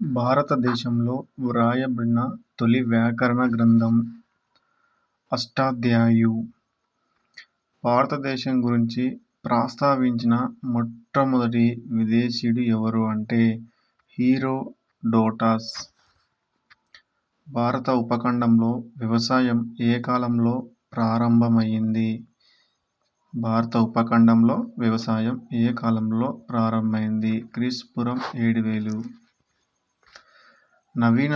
భారతదేశంలో వ్రాయబడిన తొలి వ్యాకరణ గ్రంథం అష్టాధ్యాయు భారతదేశం గురించి ప్రస్తావించిన మొట్టమొదటి విదేశీయుడు ఎవరు అంటే హీరోడోటస్. భారత ఉపఖండంలో వ్యవసాయం ఏ కాలంలో ప్రారంభమైంది? భారత ఉపఖండంలో వ్యవసాయం ఏ కాలంలో ప్రారంభమైంది? క్రీ. ఏడు వేలు. నవీన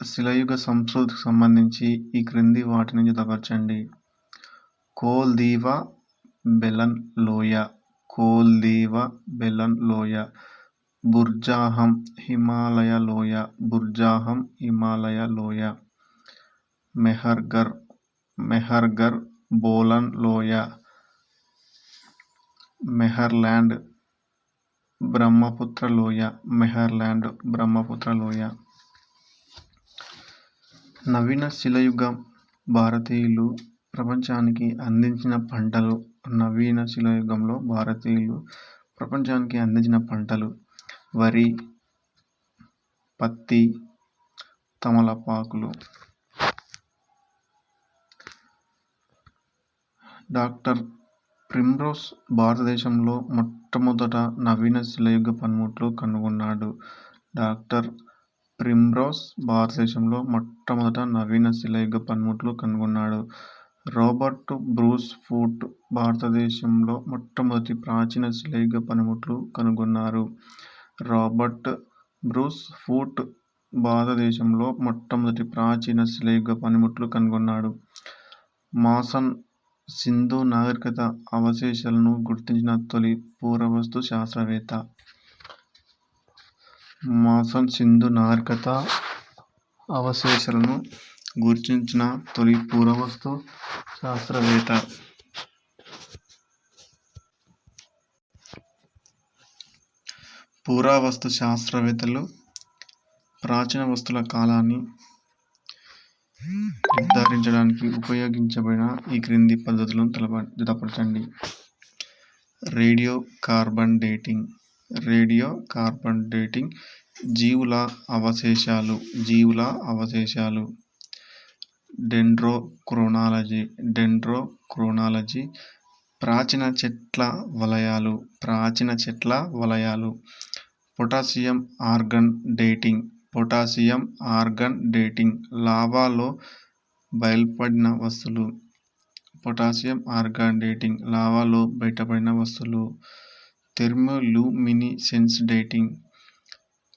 శిలయుగ సంస్కృతికి సంబంధించి ఈ క్రింది వాటిని జతపరచండి. కోల్దీవ బెలన్ లోయ కోల్దీవ బెలన్ లోయ బుర్జాహం హిమాలయ లోయ బుర్జాహం హిమాలయ లోయ మెహర్గర్ మెహర్గర్ బోలన్ లోయ మెహర్లాండ్ బ్రహ్మపుత్ర లోయ మెహర్లాండ్ బ్రహ్మపుత్ర లోయ నవీన శిలయుగ భారతీయులు ప్రపంచానికి అందించిన పంటలు నవీన శిలయుగంలో భారతీయులు ప్రపంచానికి అందించిన పంటలు వరి, పత్తి, తమలపాకులు. డాక్టర్ ప్రిమ్రోస్ భారతదేశంలో మొట్టమొదట నవీన శిలయుగ పనిముట్లు కనుగొన్నాడు. డాక్టర్ ప్రిమ్రోస్ భారతదేశంలో మొట్టమొదట నవీన శిలాయుగ పనిముట్లు కనుగొన్నాడు. రాబర్ట్ బ్రూస్ ఫూట్ భారతదేశంలో మొట్టమొదటి ప్రాచీన శిలాయుగ పనిముట్లు కనుగొన్నారు. రాబర్ట్ బ్రూస్ ఫూట్ భారతదేశంలో మొట్టమొదటి ప్రాచీన శిలాయుగ పనిముట్లు కనుగొన్నాడు. మాసన్ సింధు నాగరికత అవశేషాలను గుర్తించిన తొలి పురావస్తు శాస్త్రవేత్త. మాసన్ సింధు నాగరికత అవశేషాలను గుర్తించిన తొలి పురావస్తు శాస్త్రవేత్త. పురావస్తు శాస్త్రవేత్తలు ప్రాచీన వస్తువుల కాలాన్ని నిర్ధారించడానికి ఉపయోగించబడిన ఈ క్రింది పద్ధతులను జతపరచండి. Radio carbon dating radio carbon dating జీవుల అవశేషాలు జీవుల అవశేషాలు. డెండ్రోక్రోనాలజీ డెండ్రోక్రోనాలజీ ప్రాచీన చెట్ల వలయాలు ప్రాచీన చెట్ల వలయాలు. Potassium argon dating potassium argon dating లావాలో బయల్పడిన వస్తువులు. పొటాషియం ఆర్గాన్ డేటింగ్ లావాలో బయటపడిన వస్తువులు. Thermoluminescence dating.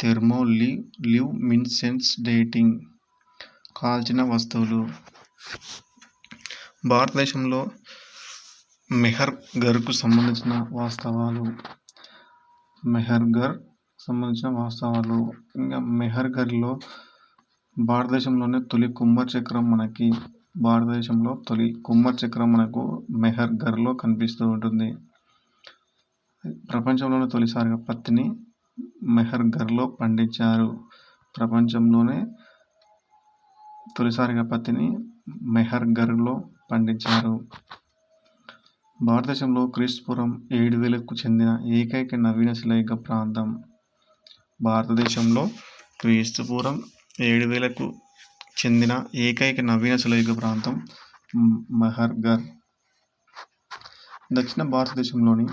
Thermoluminescence dating. కాల్చిన వస్తువులు. భారతదేశంలో మెహర్గర్కు సంబంధించిన వాస్తవాలు. మెహర్గర్ సంబంధించిన వాస్తవాలు. ఇంకా మెహర్గర్లో భారతదేశంలోనే తొలి కుమ్మర్ చక్రం మనకి. భారతదేశంలో తొలి కుమ్మర్ చక్రం మనకు మెహర్గర్లో కనిపిస్తూ ఉంటుంది. ప్రపంచంలోనే తొలిసారిగా పత్తిని మెహర్ఘర్లో పండించారు. ప్రపంచంలోనే తొలిసారిగా పత్తిని మెహర్ఘర్లో పండించారు. భారతదేశంలో క్రీస్తుపురం ఏడు వేలకు చెందిన ఏకైక నవీన శిలైక ప్రాంతం భారతదేశంలో క్రీ. ఏడు వేలకు చెందిన ఏకైక నవీన శిలైక ప్రాంతం మెహర్ఘర్ దక్షిణ భారతదేశంలోని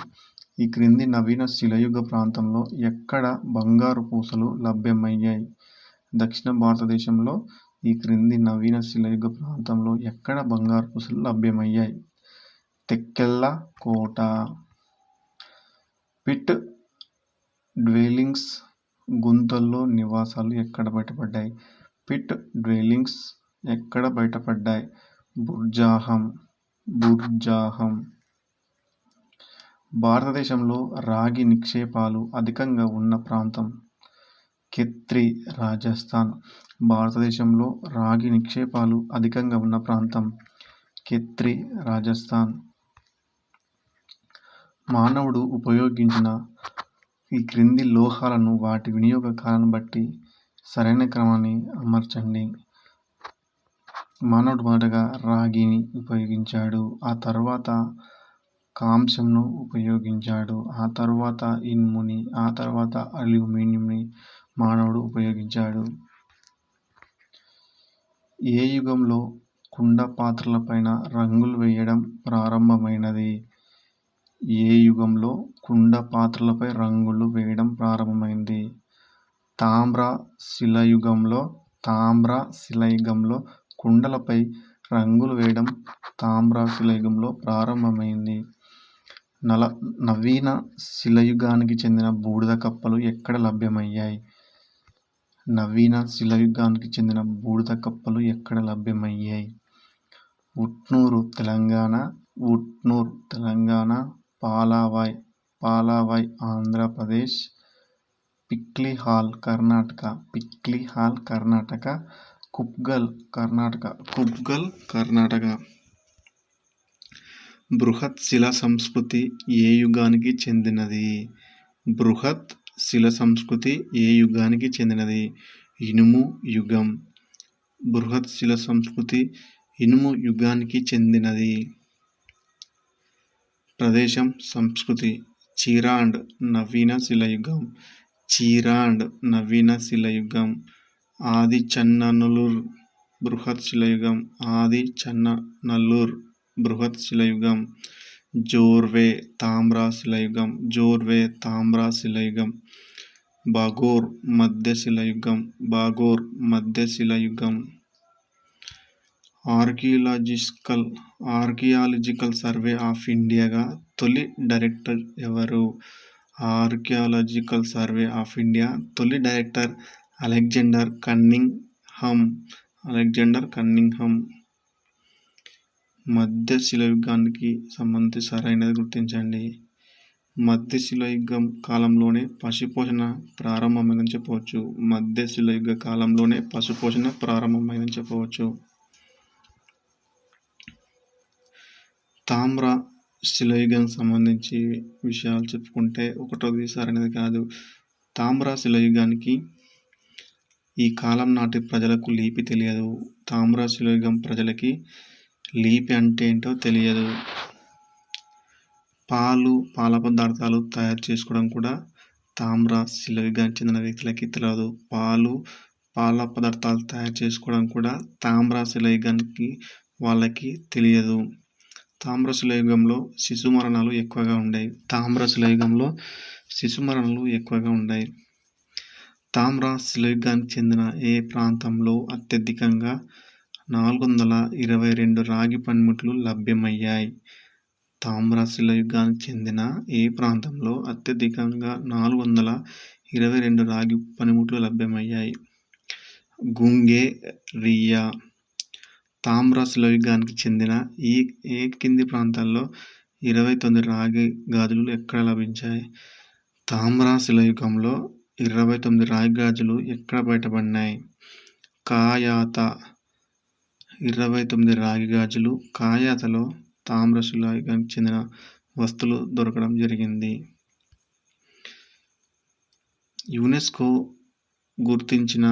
ఈ క్రింది నవీన శిలాయుగ ప్రాంతంలో ఎక్కడ బంగారు పూసలు లభ్యమయ్యాయి? దక్షిణ భారతదేశంలో ఈ క్రింది నవీన శిలాయుగ ప్రాంతంలో ఎక్కడ బంగారు పూసలు లభ్యమయ్యాయి? తెక్కెళ్ళ కోట. పిట్ డ్వేలింగ్స్ గుంతల్లో నివాసాలు ఎక్కడ బయటపడ్డాయి? పిట్ డ్వేలింగ్స్ ఎక్కడ బయటపడ్డాయి? బుర్జాహం బుర్జాహం. భారతదేశంలో రాగి నిక్షేపాలు అధికంగా ఉన్న ప్రాంతం ఖేత్రి రాజస్థాన్ భారతదేశంలో రాగి నిక్షేపాలు అధికంగా ఉన్న ప్రాంతం ఖేత్రి రాజస్థాన్. మానవుడు ఉపయోగించిన ఈ క్రింది లోహాలను వాటి వినియోగ కాలాన్ని బట్టి సరైన క్రమాన్ని అమర్చండి. మానవుడు మొదటగా రాగిని ఉపయోగించాడు. ఆ తర్వాత కాంస్యంను ఉపయోగించాడు. ఆ తరువాత ఇనుముని, ఆ తరువాత అల్యూమినియంని మానవుడు ఉపయోగించాడు? ఏ యుగంలో కుండ పాత్రలపైన రంగులు వేయడం ప్రారంభమైనది? ఏ యుగంలో కుండ పాత్రలపై రంగులు వేయడం ప్రారంభమైంది? తామ్ర శిలాయుగంలో తామ్ర శిలాయుగంలో కుండలపై రంగులు వేయడం తామ్ర శిలాయుగంలో ప్రారంభమైంది. నల నవీన శిలాయుగానికి చెందిన బూడిద కప్పలు ఎక్కడ లభ్యమయ్యాయి? నవీన శిలాయుగానికి చెందిన బూడిద కప్పలు ఎక్కడ లభ్యమయ్యాయి? ఉట్నూరు తెలంగాణ ఉట్నూర్ తెలంగాణ పాలావాయ్ పాలావాయ్ ఆంధ్రప్రదేశ్ పిక్లిహాల్ కర్ణాటక పిక్లిహాల్ కర్ణాటక కుప్గల్ కర్ణాటక కుప్గల్ కర్ణాటక బృహత్ శిలా సంస్కృతి ఏ యుగానికి చెందినది? బృహత్ శిల సంస్కృతి ఏ యుగానికి చెందినది? ఇనుము యుగం బృహత్ శిల సంస్కృతి ఇనుము యుగానికి చెందినది. ప్రదేశం సంస్కృతి చీరాండ్ నవీన శిలయుగం చీరాండ్ నవీన శిలాయుగం ఆదిచన్ననల్లూర్ బృహత్ శిలాయుగం నల్లూర్ బృహత్ శిలయుగం జోర్వే తామ్ర శిలయుగం జోర్వే తామ్ర శిలయుగం బాగోర్ మధ్య శిలయుగం బాగోర్ మధ్య శిలయుగం ఆర్కియాలజికల్ ఆర్కియాలజికల్ సర్వే ఆఫ్ ఇండియాగా తొలి డైరెక్టర్ ఎవరు? ఆర్కియాలజికల్ సర్వే ఆఫ్ ఇండియా తొలి director Alexander Cunningham Alexander Cunningham మధ్య శిలాయుగానికి సంబంధించి సరైనది గుర్తించండి. మధ్య శిలాయుగం కాలంలోనే పశుపోషణ ప్రారంభమైందని చెప్పవచ్చు. మధ్య శిలాయుగ కాలంలోనే పశుపోషణ ప్రారంభమైందని చెప్పవచ్చు. తామ్ర శిలాయుగానికి సంబంధించి విషయాలు చెప్పుకుంటే ఒకటోది సరైనది కాదు. తామ్ర శిలాయుగానికి ఈ కాలం నాటి ప్రజలకు లిపి తెలియదు. తామ్ర శిలాయుగం ప్రజలకి లీపి అంటే ఏంటో తెలియదు. పాలు పాల పదార్థాలు తయారు చేసుకోవడం కూడా తామ్ర శిలాయుగానికి చెందిన వ్యక్తులకి తెలియదు పాలు పాల పదార్థాలు తయారు చేసుకోవడం కూడా తామ్ర శిలయుగానికి వాళ్ళకి తెలియదు. తామ్ర శిలయుగంలో శిశు మరణాలు ఎక్కువగా ఉండేవి. తామ్ర శిలయుగంలో శిశు మరణాలు ఎక్కువగా ఉండేవి. తామ్ర శిలయుగానికి చెందిన ఏ ప్రాంతంలో అత్యధికంగా నాలుగు వందల ఇరవై రెండు రాగి పనిముట్లు లభ్యమయ్యాయి? తామ్ర శిలాయుగానికి చెందిన ఏ ప్రాంతంలో అత్యధికంగా నాలుగు వందల ఇరవై రెండు రాగి పనిముట్లు లభ్యమయ్యాయి? గుంగే రియా తామ్రశిల శిలాయుగానికి చెందిన ఈ ఏ కింది ప్రాంతాల్లో ఇరవై తొమ్మిది రాగి గాజులు ఎక్కడ లభించాయి? తామ్ర శిలాయుగంలో ఇరవై తొమ్మిది రాగి గాజులు ఎక్కడ బయటపడినాయి? కాయత ఇరవై తొమ్మిది రాగి గాజులు కాయాతలో తామ్ర చెందిన వస్తువులు దొరకడం జరిగింది. యునెస్కో గుర్తించిన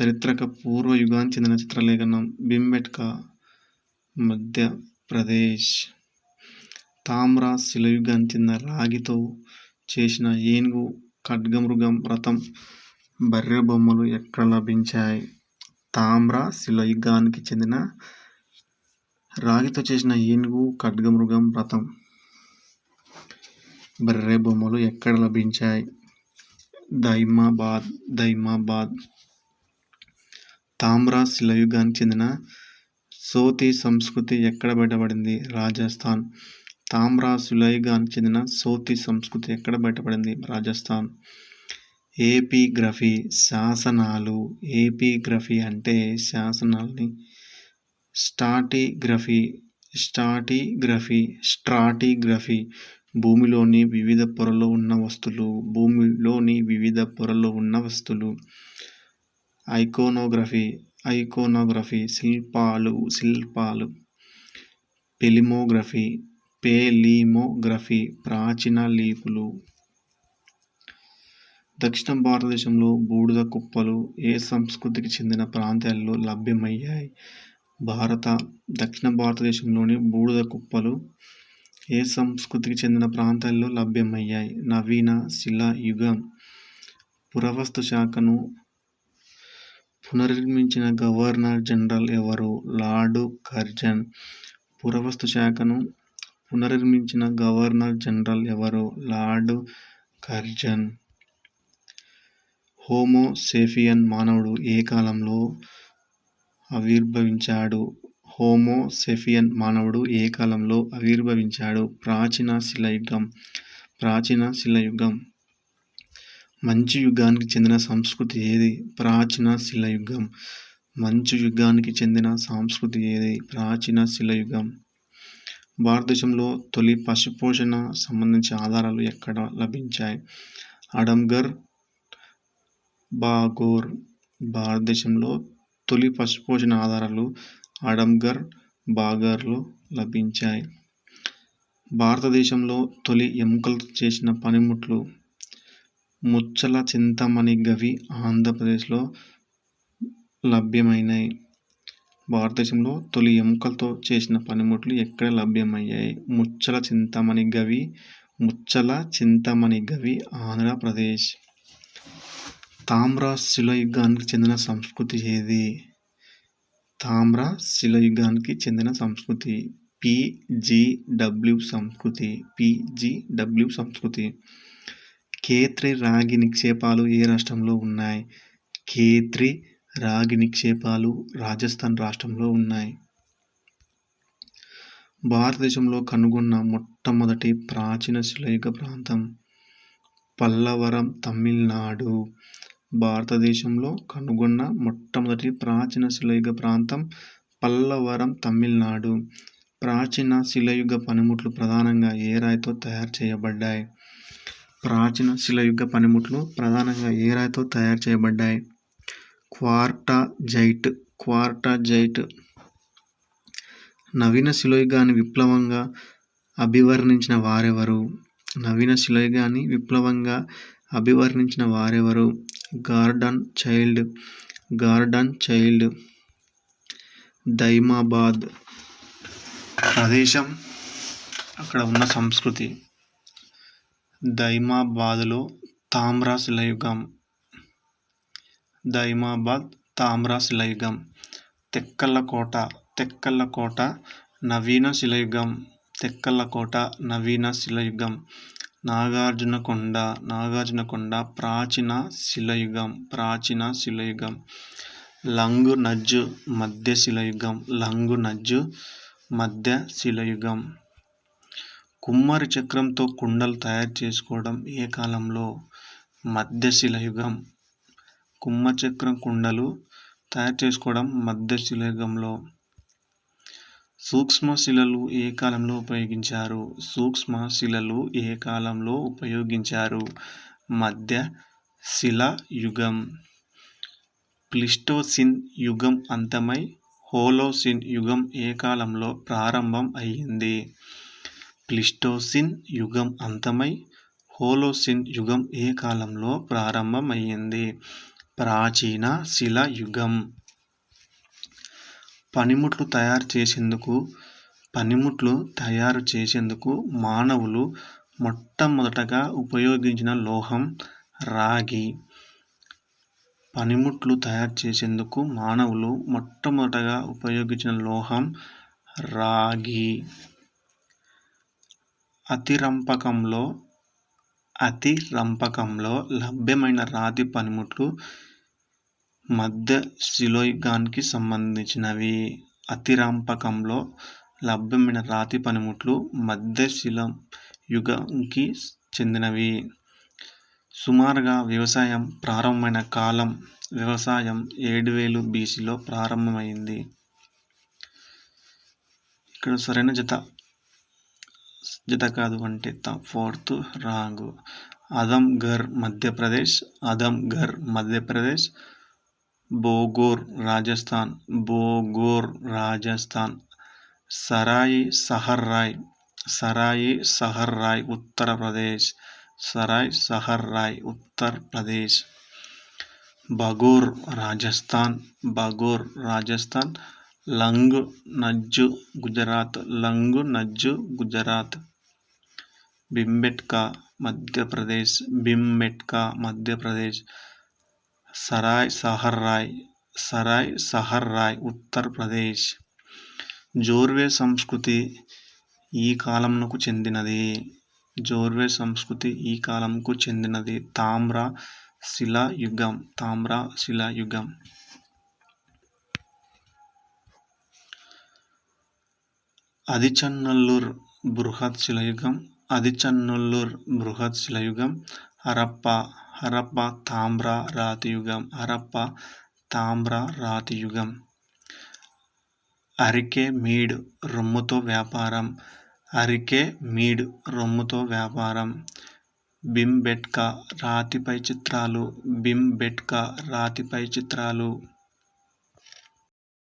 చరిత్రక పూర్వ యుగానికి చెందిన చిత్రలేఖనం బింబెట్కా మధ్యప్రదేశ్ తామ్ర శిలయుగానికి చెందిన రాగితో చేసిన ఏనుగు ఖడ్గమృగం రథం బర్రె బొమ్మలు ఎక్కడ లభించాయి? తామ్ర శిలాయుగానికి చెందిన రాగితో చేసిన ఏనుగు ఖడ్గమృగం రథం బర్రె బొమ్మలు ఎక్కడ లభించాయి? దైమాబాద్ దైమాబాద్ తామ్ర శిలాయుగానికి చెందిన సోతి సంస్కృతి ఎక్కడ బయటపడింది? రాజస్థాన్ తామ్ర శిలాయుగానికి చెందిన సోతి సంస్కృతి ఎక్కడ బయటపడింది? రాజస్థాన్ ఏపిగ్రఫీ శాసనాలు ఏపిగ్రఫీ అంటే శాసనాల్ని స్టాటిగ్రఫీ స్టాటిగ్రఫీ స్ట్రాటిగ్రఫీ భూమిలోని వివిధ పొరలో ఉన్న వస్తువులు భూమిలోని వివిధ పొరలో ఉన్న వస్తువులు ఐకోనోగ్రఫీ ఐకోనోగ్రఫీ శిల్పాలు శిల్పాలు పెలిమోగ్రఫీ పేలిమోగ్రఫీ ప్రాచీన లీపులు దక్షిణ భారతదేశంలో బూడిద కుప్పలు ఏ సంస్కృతికి చెందిన ప్రాంతాల్లో లభ్యమయ్యాయి? భారత దక్షిణ భారతదేశంలోని బూడిద కుప్పలు ఏ సంస్కృతికి చెందిన ప్రాంతాల్లో లభ్యమయ్యాయి? నవీన శిలాయుగం పురావస్తు శాఖను పునర్నిర్మించిన గవర్నర్ జనరల్ ఎవరు? Lord Curzon. పురావస్తు శాఖను పునర్నిర్మించిన గవర్నర్ జనరల్ ఎవరు? Lord Curzon. హోమో సేపియన్ మానవుడు ఏ కాలంలో ఆవిర్భవించాడు? హోమో సేపియన్ మానవుడు ఏ కాలంలో ఆవిర్భవించాడు? ప్రాచీన శిలాయుగం ప్రాచీన శిలాయుగం. మంచు యుగానికి చెందిన సంస్కృతి ఏది? ప్రాచీన శిలాయుగం. మంచు యుగానికి చెందిన సంస్కృతి ఏది? ప్రాచీన శిలయుగం. భారతదేశంలో తొలి పశుపోషణ సంబంధించిన ఆధారాలు ఎక్కడ లభించాయి? అడంగర్ బాగోర్ భారతదేశంలో తొలి పశుపోషణ ఆధారాలు ఆడంగర్ బాగర్లో లభించాయి. భారతదేశంలో తొలి ఎముకలతో చేసిన పనిముట్లు ముచ్చల చింతమణి గవి ఆంధ్రప్రదేశ్లో లభ్యమైనాయి. భారతదేశంలో తొలి ఎముకలతో చేసిన పనిముట్లు ఎక్కడ లభ్యమయ్యాయి? ముచ్చల చింతమణి గవి ముచ్చల చింతమణి గవి ఆంధ్రప్రదేశ్. తామ్ర శిలాయుగానికి చెందిన సంస్కృతి ఏది? తామ్ర శిలాయుగానికి చెందిన సంస్కృతి. పిజిడబ్ల్యూ సంస్కృతి. పిజిడబ్ల్యూ సంస్కృతి. కేత్రి రాగి నిక్షేపాలు ఏ రాష్ట్రంలో ఉన్నాయి? కేత్రి రాగి నిక్షేపాలు రాజస్థాన్ రాష్ట్రంలో ఉన్నాయి. భారతదేశంలో కనుగొన్న మొట్టమొదటి ప్రాచీన శిలయుగ ప్రాంతం పల్లవరం తమిళనాడు. భారతదేశంలో కనుగొన్న మొట్టమొదటి ప్రాచీన శిలాయుగ ప్రాంతం పల్లవరం తమిళనాడు. ప్రాచీన శిలాయుగ పనిముట్లు ప్రధానంగా ఏ రాయితో తయారు చేయబడ్డాయి? ప్రాచీన శిలాయుగ పనిముట్లు ప్రధానంగా ఏ రాయితో తయారు చేయబడ్డాయి? క్వార్టజైట్ క్వార్టజైట్ నవీన శిలాయుగాన్ని విప్లవంగా అభివర్ణించిన వారెవరు? నవీన శిలాయుగాన్ని విప్లవంగా అభివర్ణించిన వారెవరు? Gordon Childe Gordon Childe Daimabad. ప్రదేశం అక్కడ ఉన్న సంస్కృతి. దైమాబాద్లో తామ్ర శిలాయుగం దైమాబాద్ తామ్ర శిలాయుగం తెక్కలకోట తెక్కలకోట నవీన శిలయుగం. తెక్కలకోట నవీన శిలయుగం. నాగార్జునకొండ నాగార్జునకొండ ప్రాచీన శిలాయుగం ప్రాచీన శిలాయుగం. లంగు నజ్జు మధ్య శిలాయుగం లంగు నజ్జు మధ్య శిలాయుగం. కుమ్మరి చక్రంతో కుండలు తయారు చేసుకోవడం ఏ కాలంలో? మధ్య శిలాయుగం. కుమ్మ చక్రం కుండలు తయారు చేసుకోవడం మధ్య శిలాయుగంలో. సూక్ష్మ శిలలు ఏ కాలంలో ఉపయోగించారు? సూక్ష్మ శిలలు ఏ కాలంలో ఉపయోగించారు? మధ్య శిల యుగం. ప్లిస్టోసిన్ యుగం అంతమై హోలోసిన్ యుగం ఏ కాలంలో ప్రారంభం అయ్యింది? ప్లిస్టోసిన్ యుగం అంతమై హోలోసిన్ యుగం ఏ కాలంలో ప్రారంభమయ్యింది ప్రాచీన శిల యుగం. పనిముట్లు తయారు చేసేందుకు పనిముట్లు తయారు చేసేందుకు మానవులు మొట్టమొదటగా ఉపయోగించిన లోహం రాగి. పనిముట్లు తయారు చేసేందుకు మానవులు మొట్టమొదటగా ఉపయోగించిన లోహం రాగి. అతిరంపకంలో అతిరంపకంలో లభ్యమైన రాతి పనిముట్లు మధ్య శిలాయుగానికి సంబంధించినవి. అతిరాంపకంలో లభ్యమైన రాతి పనిముట్లు మధ్య శిలయుగంకి చెందినవి. సుమారుగా వ్యవసాయం ప్రారంభమైన కాలం వ్యవసాయం ఏడు వేలు బీసీలో ప్రారంభమైంది. ఇక్కడ సరైన జత జత కాదు అంటే fourth wrong. Adamgarh Madhya Pradesh Adamgarh Madhya Pradesh Bagor Rajasthan Bagor Rajasthan Sarai Sahar Rai Sarai Sahar Rai Uttar Pradesh Sarai Sahar Rai Uttar Pradesh Bagor Rajasthan Bagor Rajasthan Langhnaj Gujarat Langhnaj Gujarat Bhimbetka Madhya Pradesh Bhimbetka Madhya Pradesh Sarai సహర్రాయ్ Sarai Sahar Rai Uttar Pradesh Jorwe సంస్కృతి ఈ కాలంకు చెందినది. జోర్వే సంస్కృతి ఈ కాలంకు చెందినది. తామ్ర శిలాయుగం తామ్ర శిలాయుగం అదిచన్నల్లూర్ బృహత్ శిలయుగం అదిచన్నల్లూర్ బృహత్ శిలయుగం హరప్ప హరప్ప తామ్ర రాతియుగం హరప్ప తామ్ర రాతియుగం. అరికే మీడ్ రొమ్ముతో వ్యాపారం అరికే మీడ్ రొమ్ముతో వ్యాపారం. బింబెట్కా రాతిపై చిత్రాలు బింబెట్కా రాతిపై చిత్రాలు.